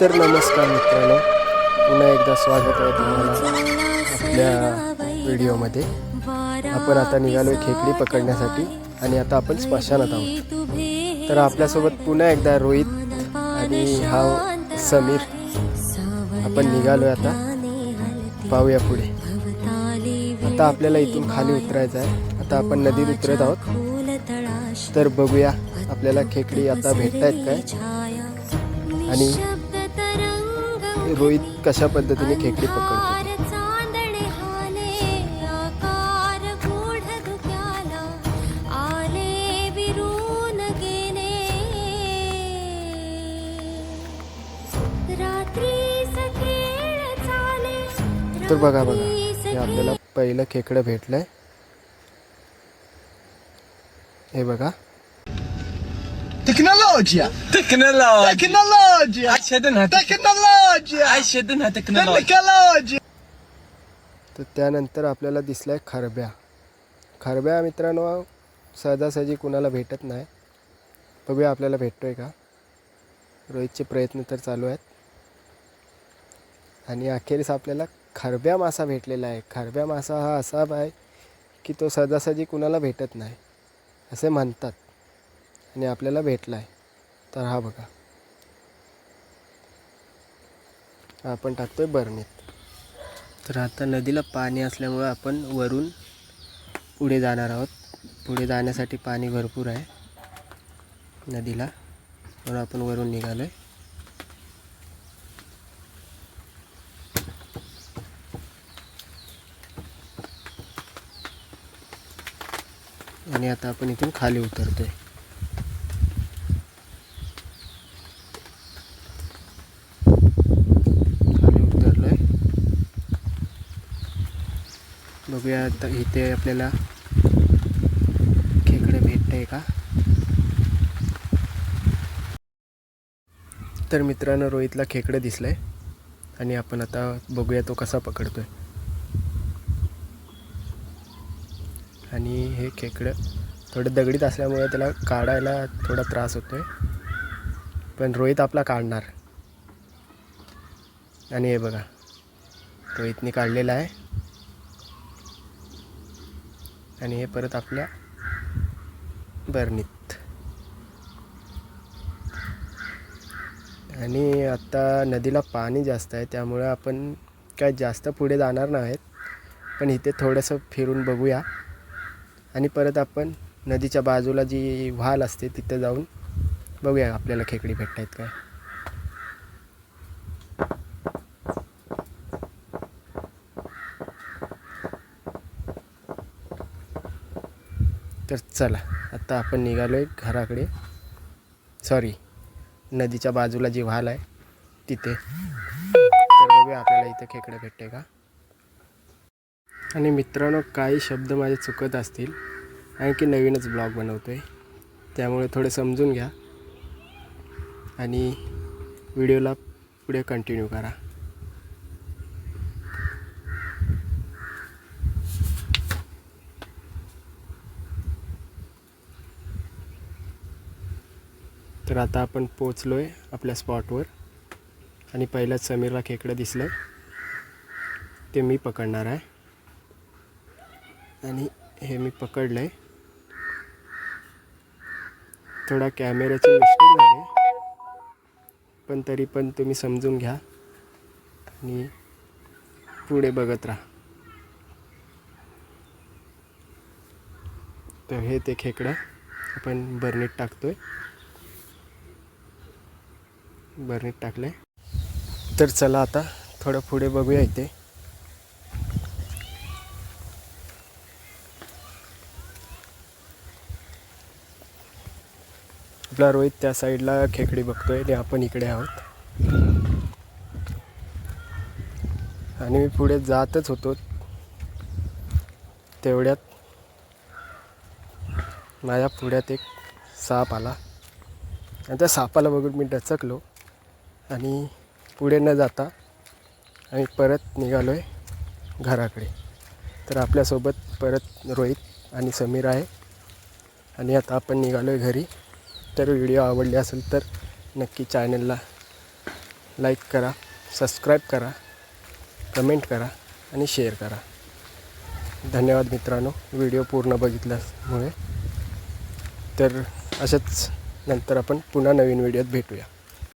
तर नमस्कार मित्रांनो. पुन्हा एकदा स्वागत आहे तुम्हाला आपल्या व्हिडिओमध्ये. आपण आता निघालो आहे खेकडी पकडण्यासाठी आणि आता आपण स्मशानात आहोत. तर आपल्यासोबत पुन्हा एकदा रोहित आणि हा समीर. आपण निघालो आहे आता. पाहूया पुढे. आता आपल्याला इथून खाली उतरायचं आहे. आता आपण नदीत उतरत आहोत. तर बघूया आपल्याला खेकडी आता भेटत आहेत काय? आणि रोहित कशा पद्धतीने खेकडी पकडतो? तर बघा बघा. हे आपल्याला पहिलं खेकडं भेटलंय. हे बघा. Tecnologia! تكنولوجيا Tecnologia! اشهدنها Tecnologia! اشهدنها تكنولوجيا Tecnologia! तर त्यानंतर आपल्याला दिसलाय खरब्या खरब्या मित्रांनो सहजासहजी कुणाला भेटत नाही बघूया आपल्याला भेटतोय का रोहितचे प्रयत्न तर चालू आहेत आणि अखेरीस आपल्याला खरब्या मासा भेटलेला आहे खरब्या मासा हा असा आहे की तो सहजासहजी कुणाला भेटत नाही असे म्हणतात आणि आपल्याला भेटला आहे तर हा बघा. आपण टाकतो आहे बरणीत. तर आता नदीला पाणी असल्यामुळं आपण वरून पुढे जाणार आहोत. पुढे जाण्यासाठी पाणी भरपूर आहे. नदीला. म्हणून आपण वरून निघालो आहे आणि आता आपण इथून खाली उतरतो आहे बघूया आता इथे आपल्याला खेकडे भेटतंय का? तर मित्रांनो रोहितला खेकडं दिसलंय. आणि आपण आता बघूया तो कसा पकडतोय. आणि हे खेकडं थोडं दगडीत असल्यामुळे त्याला काढायला थोडा त्रास होतोय. पण रोहित आपला काढणार. आणि हे बघा रोहितने काढलेला आहे. आणि हे परत आपल्या बरणीत. आणि आत्ता नदीला पाणी जास्त आहे त्यामुळे आपण काय जास्त पुढे जाणार नाहीत पण इथे थोडंसं फिरून बघूया. आणि परत आपण नदीच्या बाजूला जी व्हाल असते तिथे जाऊन बघूया आपल्याला खेकडी भेटत आहेत काय. तर चला आता आपण निघालो आहे घराकडे. सॉरी नदीच्या बाजूला जी व्हाल आहे तिथे. तर बघूया आपल्याला इथे खेकडे भेटते का? आणि मित्रांनो काही शब्द माझे चुकत असतील. आणखी नवीनच ब्लॉग बनवतो आहे त्यामुळे थोडं समजून घ्या. आणि व्हिडिओला पुढे कंटिन्यू करा. तर आता आपण पोचलो आहे आपल्या स्पॉटवर. आणि पहिल्याच समीरला खेकडं दिसलं. ते मी पकडणार आहे. आणि हे मी पकडलं आहे थोडा कॅमेऱ्याची मिस्टेक झाली. पण तरी पण तुम्ही समजून घ्या. आणि पुढे बघत राहा. तर हे ते खेकडं आपण बर्नीत टाकतो आहे बरणीत टाकलंय. तर चला आता थोडं पुढे बघूया इथे. आपला रोहित त्या साईडला खेकडी बघतोय ते आपण इकडे आहोत. आणि मी पुढे जातच होतो तेवढ्यात. माझ्या पुढ्यात एक साप आला. आणि त्या सापाला बघून मी डचकलो. आणि पुढे न जाता आम्ही परत निघालो आहे घराकडे. तर आपल्यासोबत परत रोहित आणि समीर आहे. आणि आता आपण निघालो आहे घरी. तर व्हिडिओ आवडले असेल तर नक्की चॅनलला लाईक करा सबस्क्राईब करा कमेंट करा आणि शेअर करा. धन्यवाद मित्रांनो व्हिडिओ पूर्ण बघितल्यामुळे. तर अशाच नंतर आपण पुन्हा नवीन व्हिडिओत भेटूया.